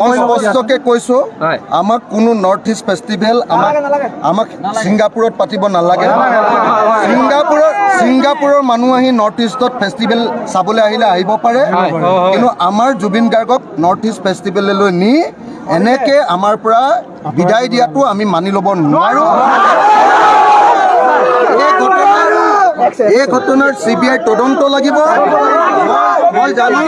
মই স্পষ্টকে কৈছো আমাক কোনো নৰ্থ ইষ্ট ফেষ্টিভেল আমাক আমাক ছিংগাপুৰত পাতিব নালাগে। ছিংগাপুৰৰ ছিংগাপুৰৰ মানুহ আহি নৰ্থ ইষ্টত ফেষ্টিভেল চাবলৈ আহিলে আহিব পাৰে। কিন্তু আমাৰ জুবিন গাৰ্গক নৰ্থ ইষ্ট ফেষ্টিভেললৈ নি এনেকে আমাৰ পৰা বিদায় দিয়াটো আমি মানি ল'ব নোৱাৰোঁ। এই ঘটনাৰ চি বি আই তদন্ত লাগিব। মই জানো।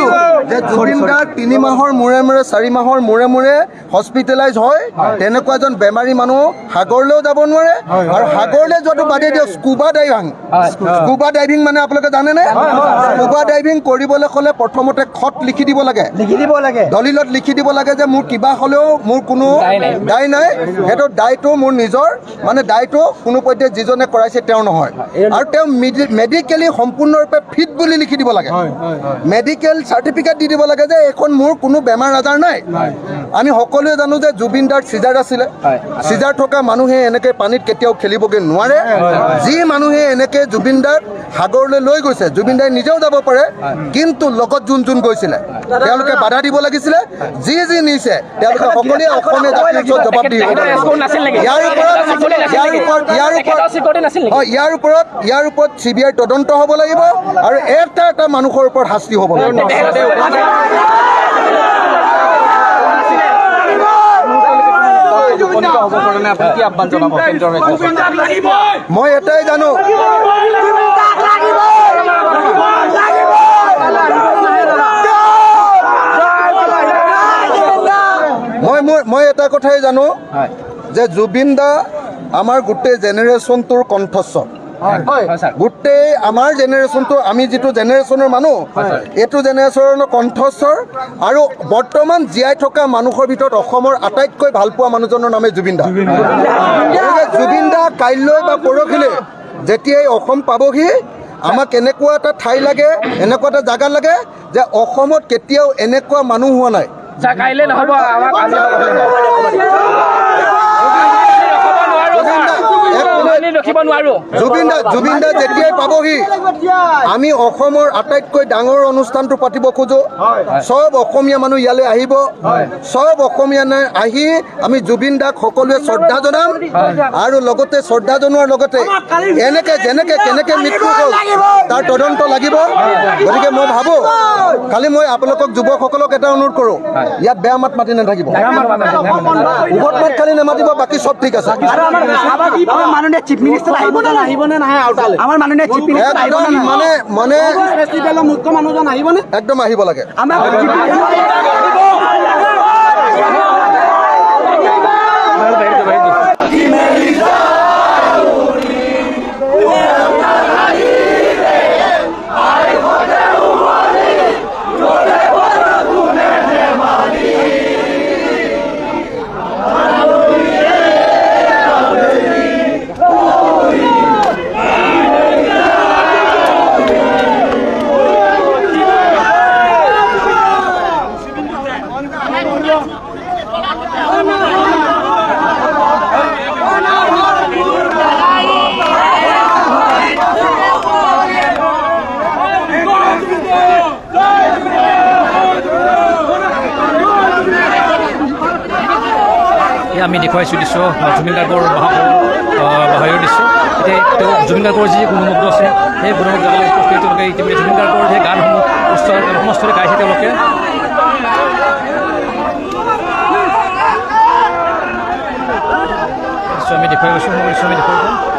যে জুবিন গাৰ্গ তিনি মাহৰ মূৰে মূৰে চাৰি মাহৰ মূৰে মূৰে হস্পিটেলাইজ হয়। তেনেকুৱা এজন বেমাৰী মানুহ সাগৰলৈও যাব নোৱাৰে আৰু সাগৰলৈ যোৱাটো বাদেই দিয়ক স্কুবা ডাইভিং স্কুবা ডাইভিং মানে আপোনালোকে জানেনে? স্কুবা ডাইভিং কৰিবলৈ হ'লে প্ৰথমতে খত লিখি দিব লাগে। লিখি দিব লাগে। দলিলত লিখি দিব লাগে যে মোৰ কিবা হ'লেও মোৰ কোনো দায় নাই। সেইটো দায়টো মোৰ নিজৰ। মানে দায়টো কোনো পধ্যে যিজনে কৰাইছে তেওঁ নহয়। আৰু তেওঁ মেডিকেলি সম্পূৰ্ণৰূপে ফিট বুলি লিখি দিব লাগে। মেডিকেল চাৰ্টিফিকেট দি দিব লাগে যে এইখন মোৰ কোনো বেমাৰ আজাৰ নাই। আমি সকলোৱে জানো যে জুবিন দাৰ চিজাৰ আছিলে। চিজাৰ থকা মানুহে এনেকে পানীত কেতিয়াও খেলিবগৈ নোৱাৰে। যি মানুহে এনেকে জুবিন দাৰ সাগৰলৈ লৈ গৈছে জুবিন দাই নিজেও যাব পাৰে কিন্তু লগত যোন যোন গৈছিলে। তেওঁলোকে বাধা দিব লাগিছিলে যি যি নিছে তেওঁলোকে সকলোৱে অসমীয়া জাতিৰ ওচৰত জবাব দি? ইয়াৰ ওপৰত ইয়াৰ ওপৰত ইয়াৰ ওপৰত? হয় ইয়াৰ ওপৰত ইয়াৰ ওপৰত চি বি আইৰ তদন্ত হ'ব লাগিব আৰু এটা এটা মানুহৰ ওপৰত শাস্তি হ'ব লাগিব মই এটাই জানো মই এটা কথাই জানো যে জুবিন দা আমাৰ গোটেই জেনেৰেশ্যনটোৰ কণ্ঠস্বৰ। গোটেই আমাৰ জেনেৰেশ্যনটো আমি যিটো জেনেৰেশ্যনৰ মানুহ এইটো জেনেৰেশ্যনৰ কণ্ঠস্বৰ আৰু বৰ্তমান জীয়াই থকা মানুহৰ ভিতৰত অসমৰ আটাইতকৈ ভাল পোৱা মানুহজনৰ নামে জুবিন দা। জুবিন দা কাইলৈ বা পৰহিলৈ যেতিয়াই অসম পাবহি আমাক এনেকুৱা এটা ঠাই লাগে এনেকুৱা এটা জাগা লাগে যে অসমত কেতিয়াও এনেকুৱা মানুহ হোৱা নাই। ছাৰ কাইলৈ নহ'ব আমাক আজি আমি জুবিন দা জুবিন দা যেতিয়াই পাবহি আমি অসমৰ আটাইতকৈ ডাঙৰ অনুষ্ঠানটো পাতিব খোজো। চব অসমীয়া মানুহ ইয়ালৈ আহিব। চব অসমীয়া আহি আমি জুবিন দাক সকলোৱে শ্ৰদ্ধা জনাম আৰু লগতে শ্ৰদ্ধা জনোৱাৰ লগতে এনেকে যেনেকে কেনেকে মৃত্যু হ'ল তাৰ তদন্ত লাগিব। গতিকে মই ভাবোঁ খালি মই আপোনালোকক যুৱকসকলক এটা অনুৰোধ কৰোঁ ইয়াত বেয়া মাত মাতি নাথাকিব। উভত মাত খালি নামাতিব বাকী চব ঠিক আছে। মাননীয় চিফ মিনিষ্টাৰ আহিব নে নাহিব নে নাহে আউটালে? আমাৰ মাননীয় চিফ মিনিষ্টাৰ আহিব একদম নে। মানে মানে ফেষ্টিভেলৰ মুখ্য মানুহজন আহিবনে একদম আহিব লাগে। আমাৰ আমি দেখুৱাইছোঁ দৃশ্য জুবিন গাৰ্গৰ বাহিৰৰ দৃশ্য। এতিয়া তেওঁ জুবিন গাৰ্গৰ যি গুণমুগ্ধ আছে, সেই গুণমুগ্ধ তেওঁলোকে ইতিমধ্যে জুবিন গাৰ্গৰ সেই গানসমূহ উচ্চ সমস্তৰে গাইছে তেওঁলোকে। আমি দেখুৱাই গৈছোঁ আমি দেখুৱাই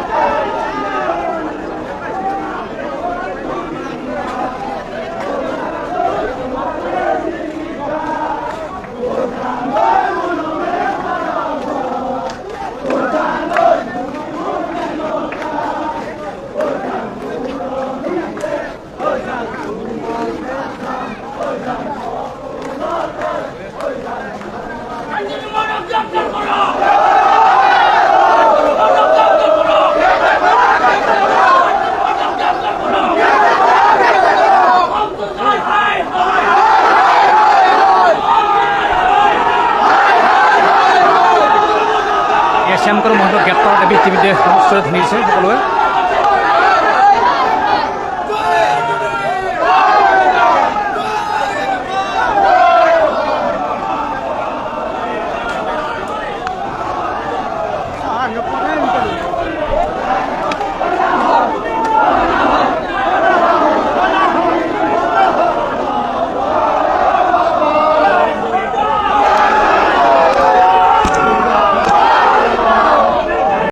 শ্যামকৰ মহন্ত গ্ৰেপ্তাৰ দাবি ইতিমধ্যে সমস্তৰে ধৰিছে সকলোৱে